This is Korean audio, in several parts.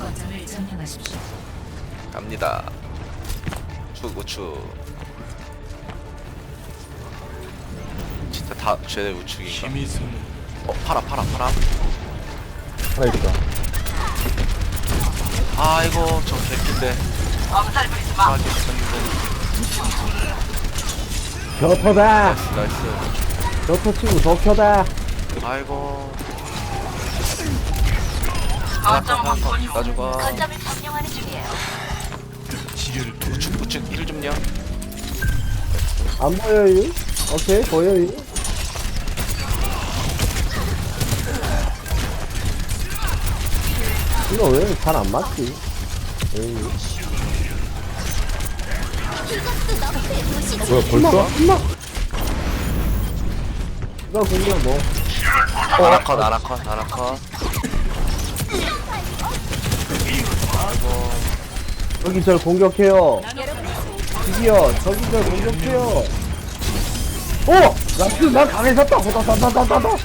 거점을 점령하십시오. 갑니다. 우측 우측. 진짜 다 쟤네 우측인가? 힘이 어 파라 파라 파라. 살아있다. 아이고 저 개핀데. 엄살 부리지 마. 벼터다! 나이스. 벼터 친구 덕혀다! 아이고. 나. 죽어. 거점을 점령하는 중이에요. 치료를 우측 우측 힐 좀요. 안 보여요? 오케이, 보여요? 이거 왜 잘 안 맞지? 에이. 뭐야, 벌써? 이거 공격 뭐. 아나컷 아나컷 아나컷. 저기 절 공격해요. 드디어 저기 절 공격해요. 오! 나스 난 강해졌다. 호다다다다다.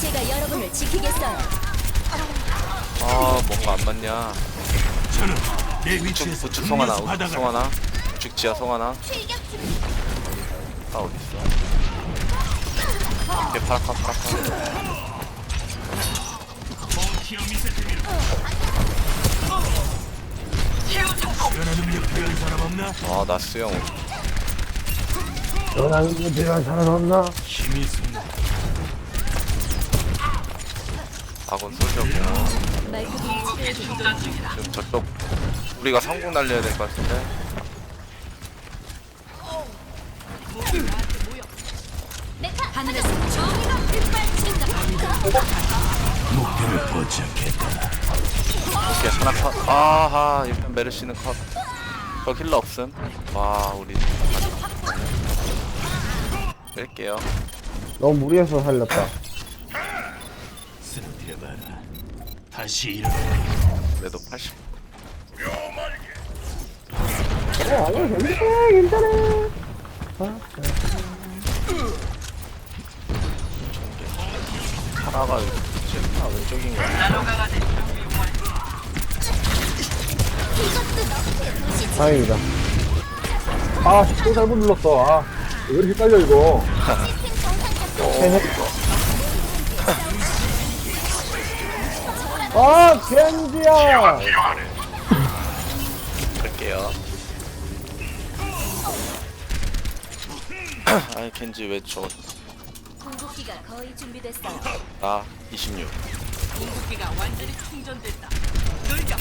제가 여러분을 지키겠어요. 아 뭔가 안 맞냐. 우측 우측 송하나 우측 송하나. 우측 지하 송하나. 아 어디 있어? 오케이 파라컷 파라컷. 아 나스 형 너랑 이거 필요한 사람 없나? 힘이 솟는 아군 솔저고. 말끔히 치료해 지금 저쪽 우리가 상공 날려야 될 것 같은데. 하늘에서 정의가 빛발친다. 목표를 포착했다. 오케이 하나 컷. 아하 일단 메르시는 컷. 저 힐러 없음. 와 우리 뺄게요. 너무 무리해서 살렸다. 쓰러뜨려봐라. 다시 일어나. 그래도 80. 그래, 아니야, 괜찮아, 괜찮아. 파라가 지금 파 왼쪽인가? 다행이다. 아, 또 잘못 눌렀어. 아, 왜 이렇게 헷갈려, 이거. 아, 겐지야! 뺄게요. 아이 켄지 왜 저거 궁극기가 거의 준비됐어요. 나 26. 궁극기가 완전히 충전됐다. 돌격.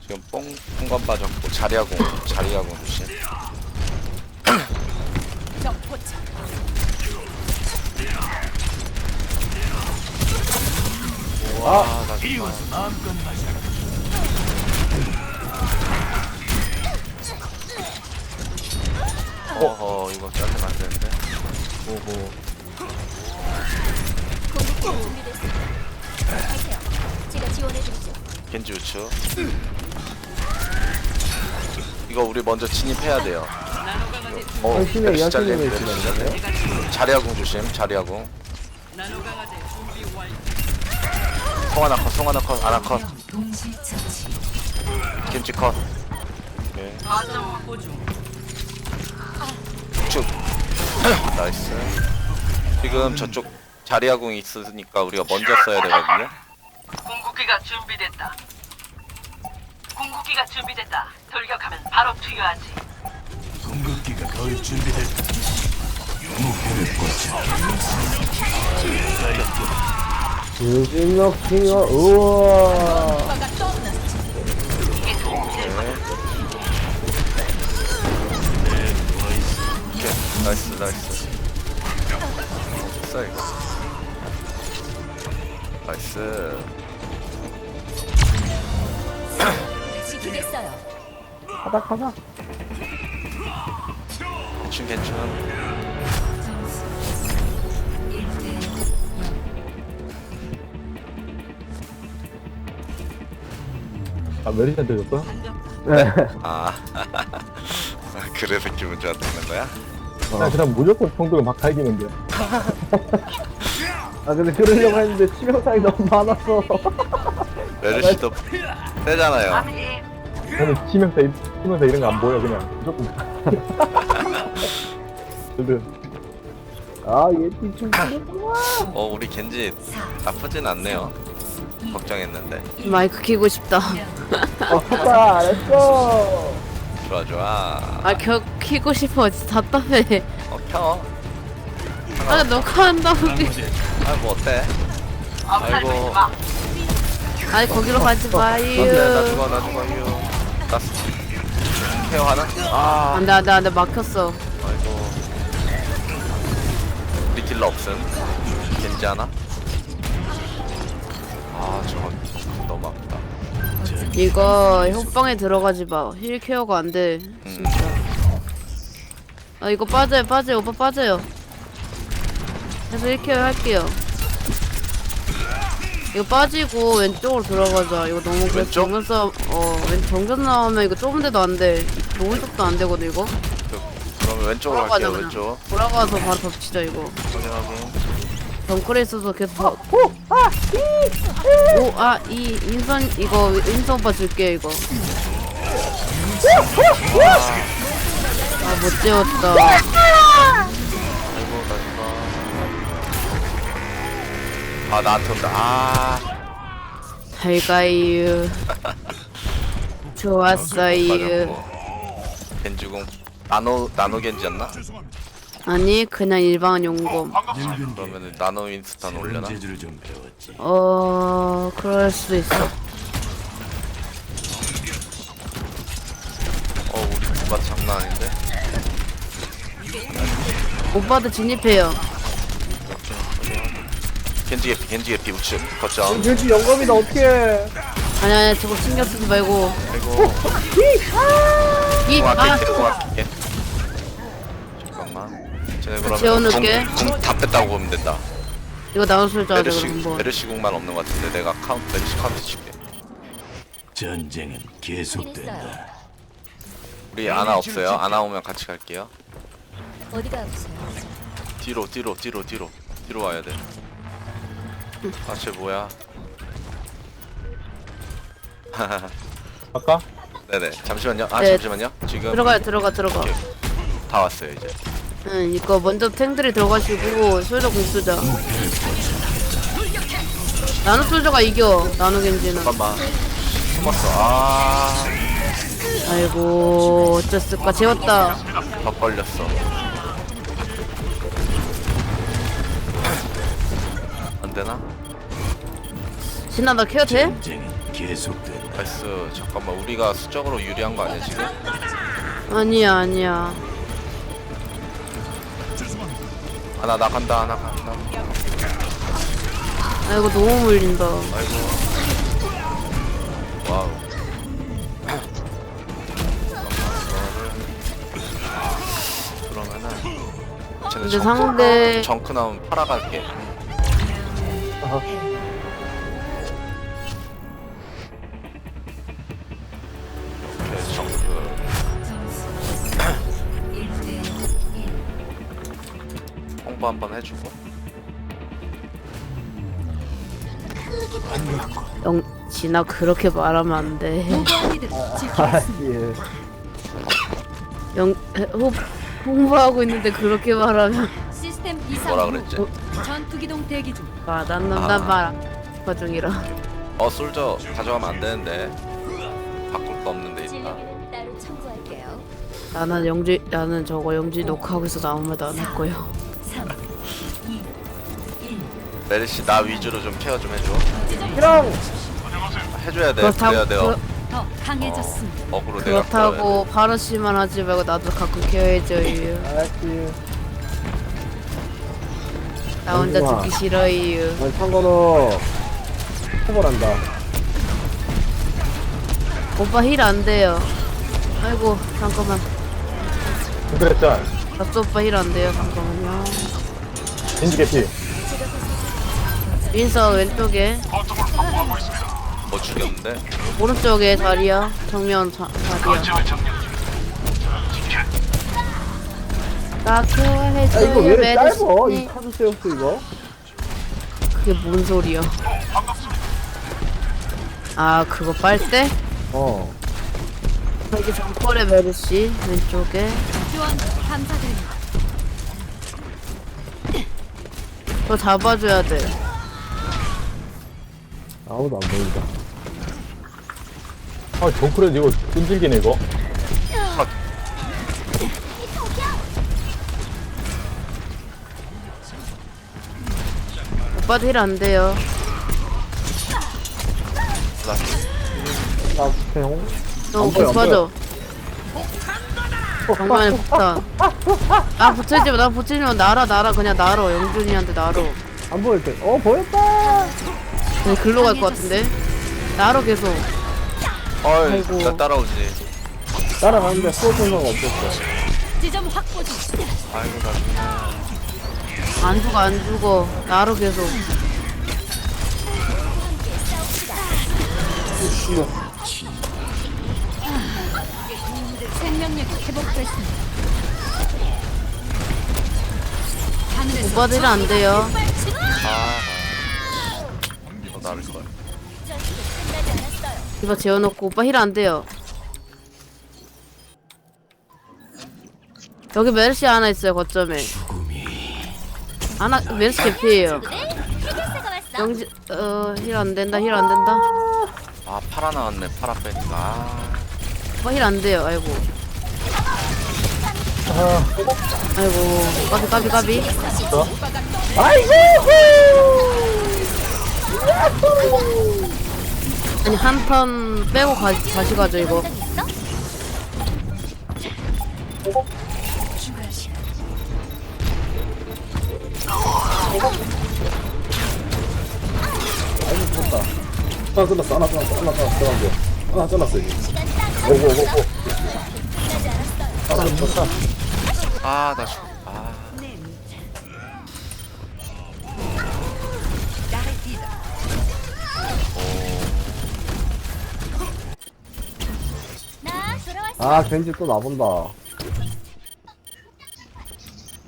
지금 뽕 풍관 빠졌고 자리하고 자리하고 조심. 적 포착. 와, 나 정말 마음껏 마셔. 어허 이거 잘리면 안 되는데. 오호. 궁극기가 준비됐습니다. 하세요. 제가 지원해 드리죠. 겐지 우측. 이거 우리 먼저 진입해야 돼요. 어, 열심히, 메르시 열심히 잘림, 열심히. 자리하고 조심, 완료. 송하나 컷, 송하나 컷, 아나 컷. 겐지 컷. 네, 확보 중. 우측. 나이스. 지금 저쪽 자리하궁이 있으니까 우리가 먼저 써야 되거든요. 궁극기가 준비됐다. 궁극기가 준비됐다. 돌격하면 바로 투여하지. 궁극기가 거의 준비됐다. 목표를 포착. 유진 럭킹어, 우와. 오케이, 나이스, 나이스. 써 이거. 나이스. 지키겠어요. 가자, 가자. 괜춘, 괜춘. 점수 1대 0. 아, 메리한테 줬어? 네. 아, 그래서 기분 좋았다는 거야? 아, 그럼 무조건 평등을 막 갈기는데. 아, 근데 그러려고 했는데 치명상이 너무 많았어. 메르시도 세잖아요. 저는 치면서, 이- 치면서 이런 거 안 보여, 그냥. 무조건. 들들. 아, 얘 좀. 어 우리 겐지 나쁘진 않네요. 걱정했는데 마이크 키고 싶다. 어, 했다, 알았어. 좋아 좋아. 아, 겨, 키고 싶어. 진짜 답답해. 어 켜. 아, 녹화한다고. 아뭐 어때? 아이고. 아니, 거기로 가지 네, 나 마요. 죽어 나 죽어 이유. 나 케어 하나? 아 안 돼, 안 돼, 안 돼. 막혔어. 아이고. 우리 딜러 없음. 겐지 하나? 아 저거 너무 아프다. 이거 협방에 들어가지 마. 힐 케어가 안 돼. 음. 아, 이거 빠져요, 빠져요. 오빠 빠져요. 그래서 힐 케어 할게요. 이거 빠지고 왼쪽으로 들어가자. 이거 너무 그래서 왼쪽? 정면 싸움, 어, 왼 정면 나오면 이거 좁은 데도 안 돼. 오른쪽도 안 되거든, 이거. 그, 그러면 왼쪽으로 돌아가자, 갈게요 그냥. 왼쪽. 돌아가서 바로 덮치자, 이거. 확인. 덩크에 있어서 계속 봐. 오, 아, 이, 인선, 이거, 인선 오빠 줄게, 이거. 아, 못 재웠다. 아 나한테 온다. 아 잘 가요. 좋았어요. 맞았고. 겐지공 나노 나노 겐지였나? 아니, 그냥 일반 용검. 그러면은 나노 윈스턴 올려나? 좀 배웠지. 어, 그럴 수도 있어. 어 우리 누가 장난 아닌데? 오빠도 진입해요. 겐지 개피 겐지 개피 우측 거점. 겐지 영검이다, 어떡해. 아니, 아니, 저거 신경 쓰지 말고. 아이고. 이, 아, 공학게 공학게. 잠깐만. 쟤네 그러면 재워놓을게. 궁다 뺐다고 보면 된다. 이거 나눠 술자, 메르시 그럼 뭐. 메르시 궁만 없는 것 같은데 내가 카운트 메르시 카운트 칠게. 전쟁은 계속된다. 우리 아나 없어요. 아나 오면 같이 갈게요. 어디가 아프세요? 뒤로 뒤로 뒤로 뒤로 뒤로 와야 돼. 아쟤 뭐야? 아까? 네네 잠시만요. 아 네. 잠시만요. 지금 들어가요, 들어가, 들어가. 다 왔어요 이제. 응, 이거 먼저 탱들이 들어가시고 솔저 공 쓰자. 나노 솔저가 이겨. 나노 겐지는. 잠깐만. 숨었어. 아, 아이고 어쩌을까 재웠다. 더 걸렸어. 안 되나? 신나 나 케어 돼? 전쟁은 계속된다. 나이스. 잠깐만 우리가 수적으로 유리한 거 아니야 지금? 아니야 아니야. 아나 나간다. 아나 간다. 아이고 너무 물린다. 아이고. 와우. 그러면은 쟤네 근데 정크, 상대 정크 나오면 팔아갈게. 홍보 한번 해주고. 영 진아 그렇게 말하면 안 돼. 아, 예. 영 호, 홍보하고 있는데 그렇게 말하면 시스템 이상 뭐라 후 그랬지? 전투기동 대기 중. 아난난말 중이라. 어 솔저 가져가면 안 되는데 바꿀 거 없는데 일단. 진료비는 따로 청구할게요. 나는 영지 나는 저거 영지 녹화하고 있어서 아무 말도 안할 거예요. 3 2 1 메르시 나 위주로 좀 케어 좀 해줘. 그냥! 해줘야 돼. 그렇다고 그래야 돼요. 그렇- 더 강해졌습니다. 어, 어그로 내가 그렇다고 바르시만 하지 말고 나도 가끔 케어해줘요. 알았지. 나 혼자. 듣기 싫어요. 아니, 상관어. 초벌한다. 오빠 힐 안 돼요. 아이고 잠깐만. 그랬잖아. 납수 오빠 힐 안 돼요. 잠깐만요. 겐지 개피. 윈서 왼쪽에 뭐 죽였는데. 오른쪽에 자리야. 정면 자, 자리야. 나 아, 이거 왜 이렇게 짧어? 이 메르시. 카드 세우스 이거? 그게 뭔 소리야? 아 그거 빨대? 어. 여기 정벌의 메르시 왼쪽에 지원 감사드립니다. 그거 잡아줘야 돼 아무도 안 보인다. 아, 정크레드 이거 끈질기네, 이거. 오빠도 힐 안 돼요 나 나, 그냥. 너안 보여, 계속 안 빠져 정면에 폭탄 나 붙이지 마, 나 붙이지 마, 날아, 날아, 그냥 날아, 영준이한테 날아. 안 보일 때. 어, 보였다! 그냥 글로 갈 것 같은데? 날아, 계속. 어이 아이고. 나 따라오지 따라가는데 수호 생각 없었어. 지점 확보 중. 아이고 나 죽네 안 죽어, 안 죽어. 날아, 계속. 생명력이 회복됐습니다. 하늘에서 오빠도 힐안 돼요. 아걸 이거 재워놓고, 오빠 힐 안 돼요. 여기 메르시 하나 있어요, 거점에. 하나, 메르시 개피에요. 영지, 어, 힐 안 된다, 힐 안 된다. 아 파라 나왔네 파라 빼니까 아, 오빠 힐 안 돼요, 아이고. 아, 아이고, 까비, 까비, 까비. 아이고! 아니, 한 턴 빼고 가, 다시 가죠, 이거. 아이고, 죽었다. 하나 끝났어, 하나 끝났어, 하나 끝났어, 하나 끝났어. 하나 끝났어, 이제. 오고, 오고, 오고. 아 나 죽... 아나 돌아왔어. 아, 겐지 또 나본다.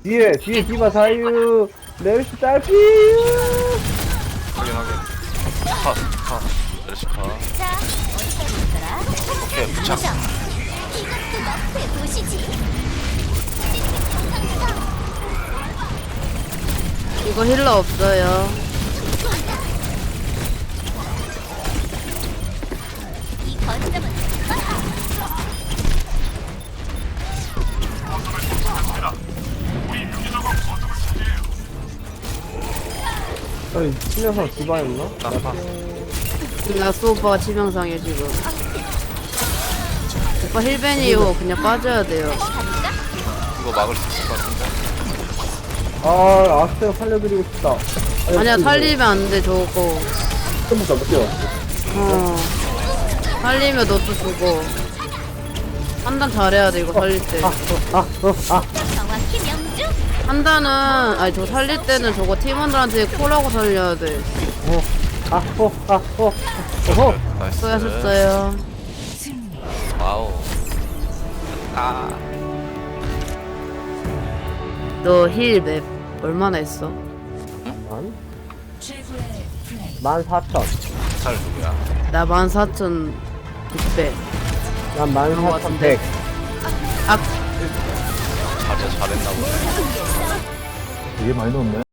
뒤에, 뒤에 디바 사유. 멜시 딸피. 확인 확인 컷컷 컷 자, 어디까지 있더라? 오케이 부착. 이거 힐러 없어요. 아니, 치명상 디바였나? 나파 나스 오빠가 치명상이에요, 지금. 오빠 힐벤이요. 그냥 빠져야 돼요. 이거 막을 수 있을 것 같은데 아, 아스테가 살려드리고 싶다. 아니야, 살리면 안 돼, 저거. 한번 잡을게요. 어. 살리면 너도 죽어. 판단 잘해야 돼, 이거 살릴 때. 아, 어, 아. 정확히 명중. 판단은, 아니, 저 살릴 때는 저거 팀원들한테 콜하고 살려야 돼. 어, 아, 어, 아, 어, 어허. 나이스 수고하셨어요. 와우 아 너 힐 맵 얼마나 했어? 만? 만 사천. 살 누구야 나 14,600. 난만 그런 거 사천 같은데. 백. 아, 잘해 잘했나 보네 되게 많이 넣었네.